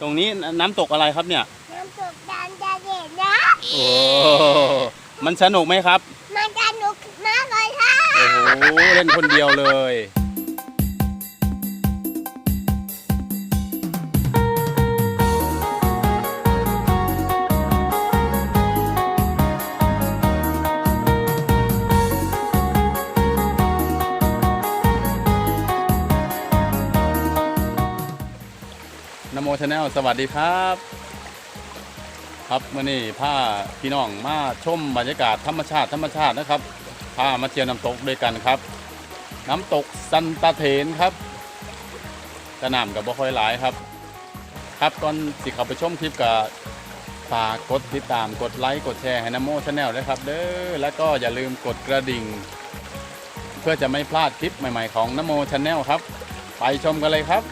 ตรงนี้น้ำตกอะไรครับเนี่ย น้ำตกดันจะเด็ดนะ โอ้มันสนุกไหมครับ มันจะหนุกมากเลยค่ะ โอ้โห เล่นคนเดียวเลย นโมชาแนลสวัสดีครับ ครับมื่อนี้พาพี่น้องมาชมบรรยากาศธรรมชาติธรรมชาตินะครับพามาเที่ยวน้ำตกด้วยกันครับ น้ำตกสันตาเถนครับกระหน่ำกับบ่ค่อยหลายครับ ครับก่อนสิเข้าไปชมคลิปกับฝากกดติดตามกดไลค์กดแชร์ให้นโมชาแนลด้วยครับเด้อแล้วก็อย่าลืมกดกระดิ่ง เพื่อจะไม่พลาดคลิปใหม่ ๆ ของนโมชาแนลครับ ไปชมกันเลยครับ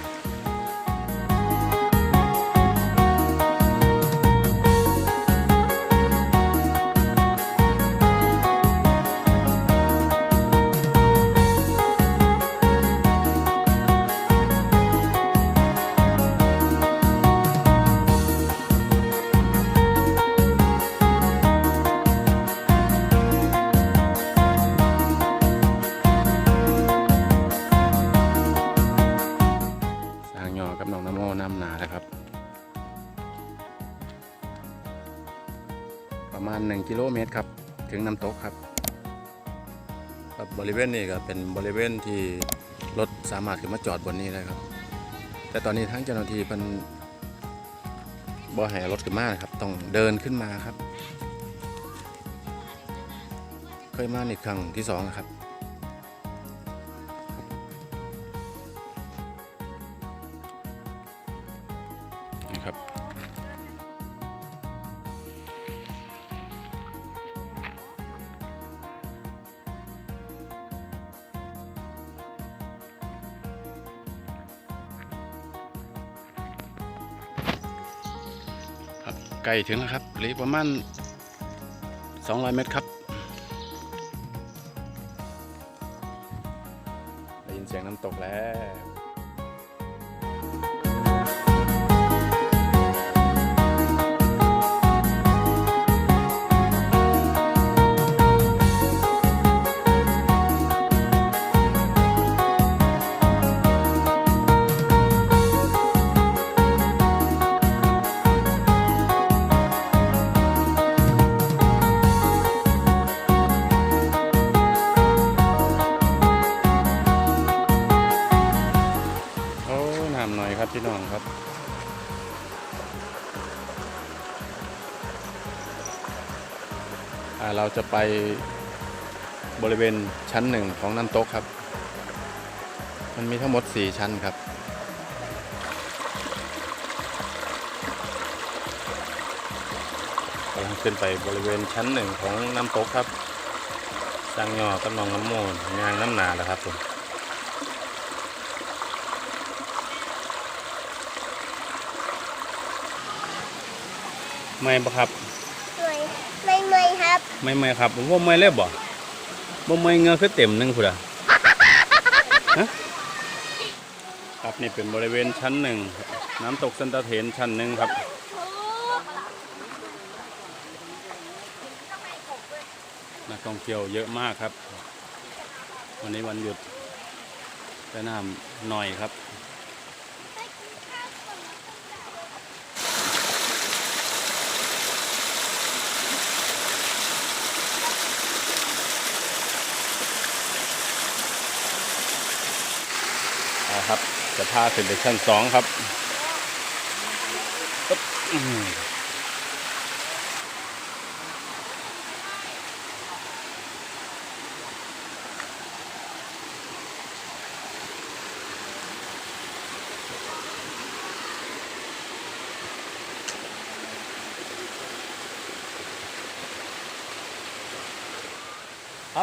ยอกับน้องน้ำโมน้ำหนาแล้วครับ ประมาณ 1 กิโลเมตรครับ ถึงน้ำตกครับครับบริเวณนี้ก็เป็นบริเวณที่รถสามารถขึ้นมาจอดบนนี้ได้ครับ แต่ตอนนี้ทั้งเจ้าหน้าที่เป็นบ่ให้รถขึ้นมาครับ ต้องเดินขึ้นมาครับ เคยมาอีกครั้งที่สองนะครับ ครับ ครับใกล้ถึงแล้วครับเหลือประมาณ200 เมตรครับได้ยินเสียงน้ำตกแล้ว ครับพี่น้องครับเราจะไปบริเวณชั้นหนึ่งของน้ำตกครับ มันมีทั้งหมด 4 ชั้นครับ กำลังขึ้นไปบริเวณชั้นหนึ่งของน้ำตกครับสร้างยอกับนองน้ำมูลยางน้ำหนาแล้วครับผม ไม่ปะครับสวยไม่ไม่ครับ ไม่ไม่ครับผมว่าไม่เล็บบ่บ่ไม่เงือคือเต็มหนึงพุ่นอะฮะครับนี่เป็นบริเวณชั้นหนึ่งน้ำตกสันตะเถนชั้นหนึ่งครับนักท่องเที่ยวเยอะมากครับ วันนี้วันหยุดแต่น้ำหน่อยครับ เอาครับจะพาขึ้นไปชั้นสองครับครั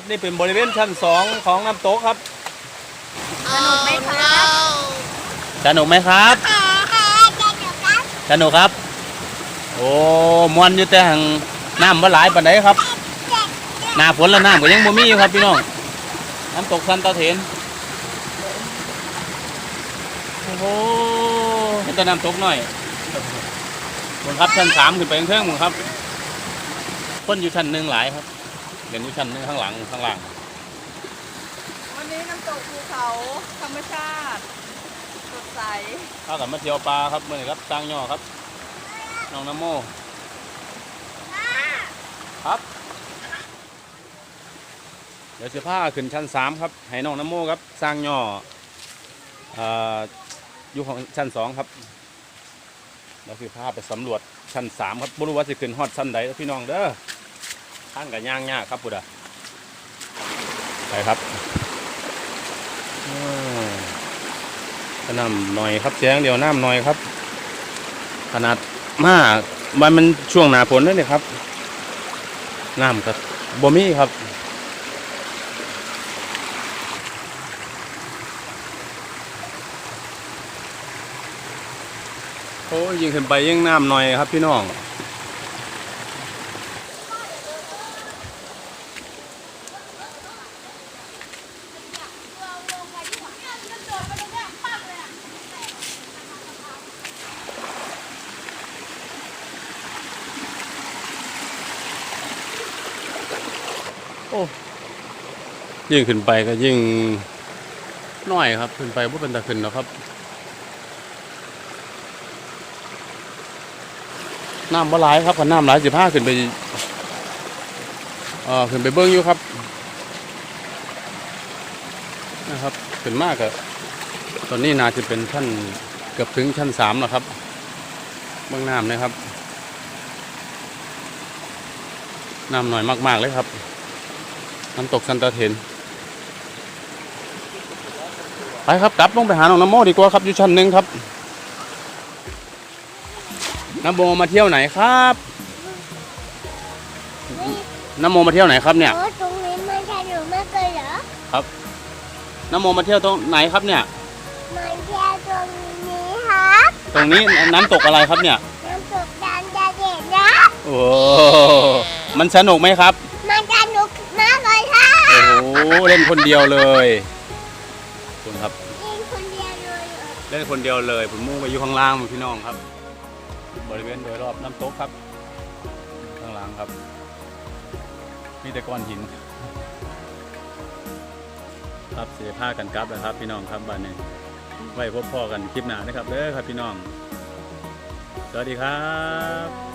บนี่เป็นบริเวณชั้นสองของน้ำตกครับ สนุกไหมครับค่ะค่ะจะหนุกครับ สนุกครับ โอ้มวนอยู่แต่หังน้ำบ่หลายปานใดครับเด็กหน้าฝนแล้วน้ำก็ยังบ่มีอยู่ครับพี่น้องน้ำตกสันตะเถนโอ้โหเห็นแต่น้ำตกหน่อยบนครับชั้นสามขึ้นไปเครื่องมึงครับคนอยู่ชั้นหนึ่งหลายครับเดี๋ยวอยู่ชั้นหนึ่งข้างหลังข้างล่างวั นี้น้ำตกภูเขาธรรมชาติสดใสถ้ากับมาเที่ยวปลาครับเมื่อนี้ครับตั้งย่อครับน้องน้ำโมครับ เดี๋ยวจะพาขึ้นชั้นสามครับให้น้องน้ำโมครับสร้างย่ออ่ออยู่ของชั้นสองครับเราคือพาไปสำรวจชั้นสามครับบรู้ว่าจะขึ้นฮอดชั้นใดพี่น้องเด้อท่านกับย่างยากครับพุดะไปครับ อืมก็น้ำหน่อยครับแจ้งเดียวน้ำหน่อยครับ ขนาดมากมันมันช่วงหนาฝนนั่นนี่ครับน้ำกับบ่มีครับโอ้ยยิงขึ้นไปยิ่งน้ำหน่อยครับพี่น้อง โอ้ยิ่งขึ้นไปก็ยิ่งน้อยครับ ขึ้นไปว่าเป็นตะขึ้นแล้วครับน้ำบ่หลายครับขันน้ำหลายสิบห้าขึ้นไปเอ่อขึ้นไปเบิ้งอยู่ครับนะครับขึ้นมากอะตอนนี้นาจะเป็นชั้นเกือบถึงชั้นสามแล้วครับเบื้องน้ำนะครับน้ำหน่อยมาก ๆ เลยครับ น้ำตกซันตาเทน ไปครับกลับลงไปหาน้องน้ำโมดีกว่าครับอยู่ชั้นหนึ่งครับ น้ำโมมาเที่ยวไหนครับนี่น้ำโมมาเที่ยวไหนครับเนี่ยโอ้ตรงนี้มันสนุกมากเลยเหรอน้ำโมมาเที่ยวตรงไหนครับเนี่ยมันแค่ตรงนี้ครับ ตรงนี้น้ำตกอะไรครับเนี่ย น้ำตกดันจะเด็ดนะ โอ้ มันสนุกไหมครับ มันสนุกมากเลยครับ โอ้โห เล่นคนเดียวเลยคุณครับยิงคนเดียวเลยเหรอเล่นคนเดียวเลยผมมุ่งไปอยู่ข้างล่างพี่น้องครับ บริเวณโดยรอบน้ำตกครับ ข้างล่างครับ มีแต่ก้อนหิน ครับเสียผ้ากันกลับนะครับ พี่น้องครับบ้านนี้ไว้พบพ่อกันคลิปหน้านะครับเด้อครับพี่น้อง สวัสดีครับ